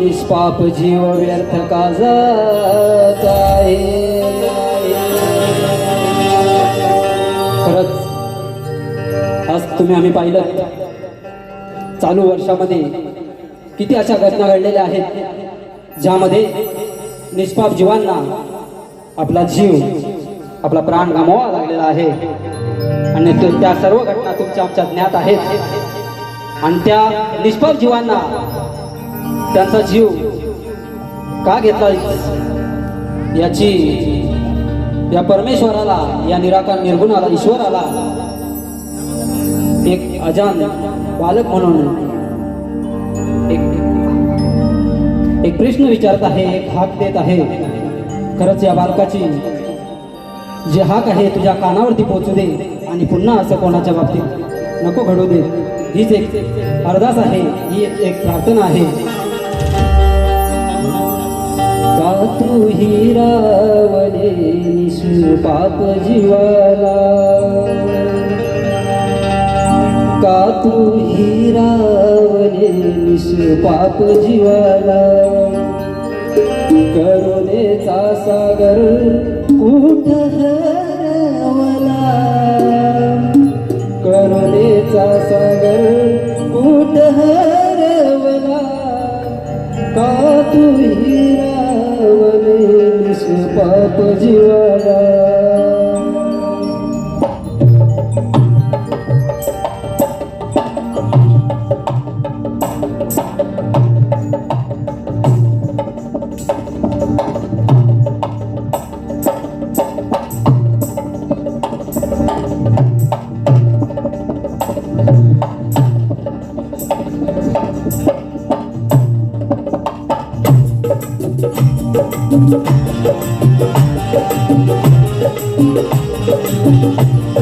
निष्पाप जीव व्यर्थ का जात आहे. खरंच आज तुम्ही आम्ही पाहिलं. चालू वर्षामध्ये किती अशा घटना घडलेल्या आहेत ज्यामध्ये निष्पाप जीवांना आपला जीव आपला प्राण गमावा लागलेला आहे. आणि त्या सर्व घटना तुमच्या आमच्या ज्ञात आहेत. आणि त्या निष्पाप जीवांना त्यांचा जीव का घेतला? याची या परमेश्वराला या निराकार निर्गुणाला ईश्वराला एक अजान बालक म्हणून एक एक प्रश्न विचारत आहे एक हाक देत आहे. खरंच या बालकाची जे हाक आहे तुझ्या कानावरती पोहोचू दे आणि पुन्हा असं कोणाच्या बाबतीत नको घडू दे. हीच एक अरदास आहे ही एक- प्रार्थना आहे. का तू हिरावले निष्पाप पाप जीवा तू हिरावले निष्पाप जीवाला. करुणेचा सागर कुठ हरवला? करुणेचा सागर कुठ हरवला? का तू हिरावले निष्पाप जीवाला?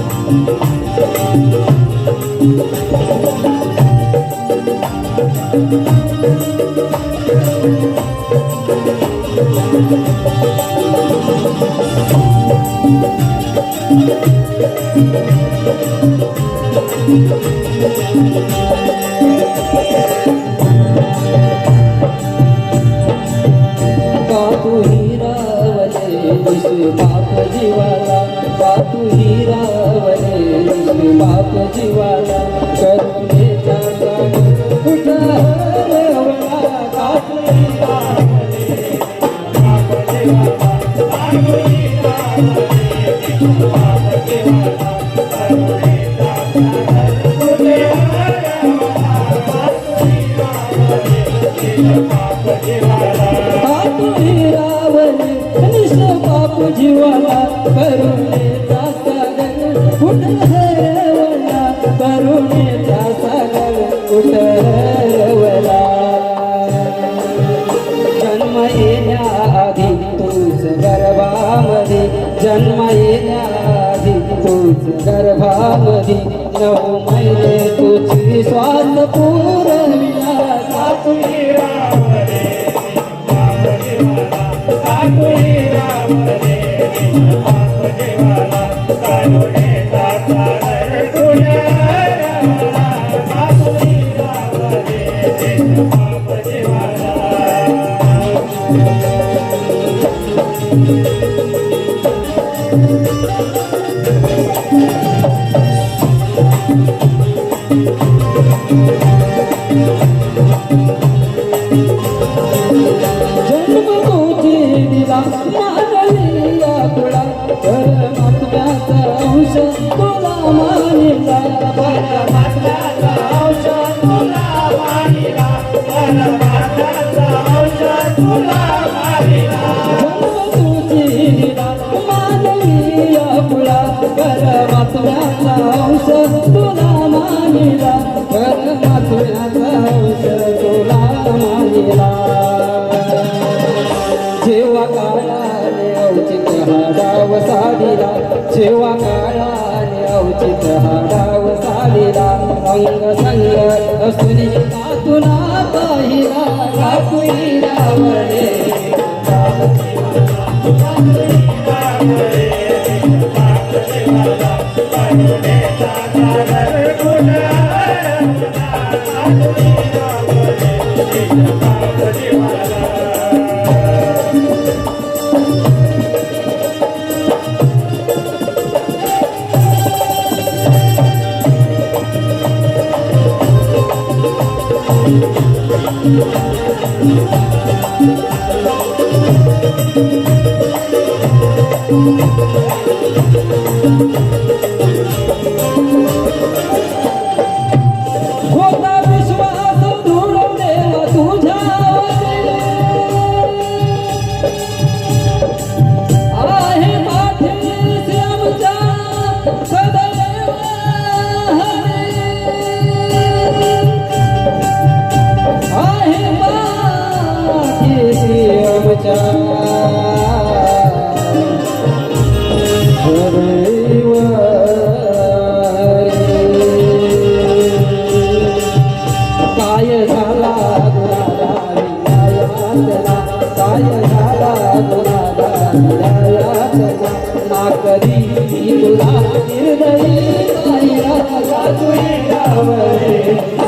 का हिरावले तुझी श्वास पुरविला साधिला जेव्हा काळाने औचित हा डाव साधिला अंग संग असुनी तुला पाहिला काकुई रावणे होता तुझी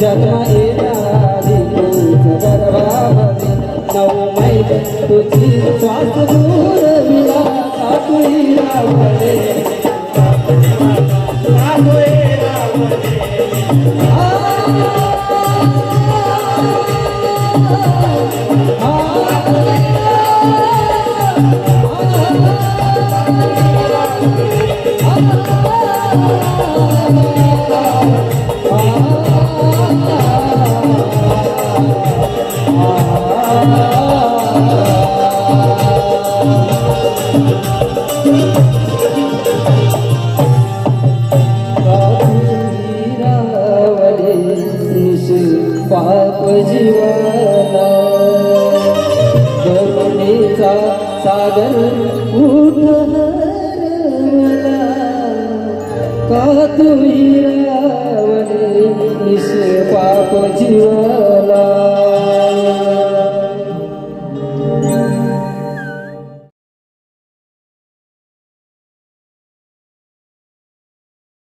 जन्म येण्याआधी तूच गर्भामध्ये नऊ मैल तुझी श्वास दूर विला काकुळी रावळे सागर उठ मला का तुम्ही रावणे निश पाप जीवला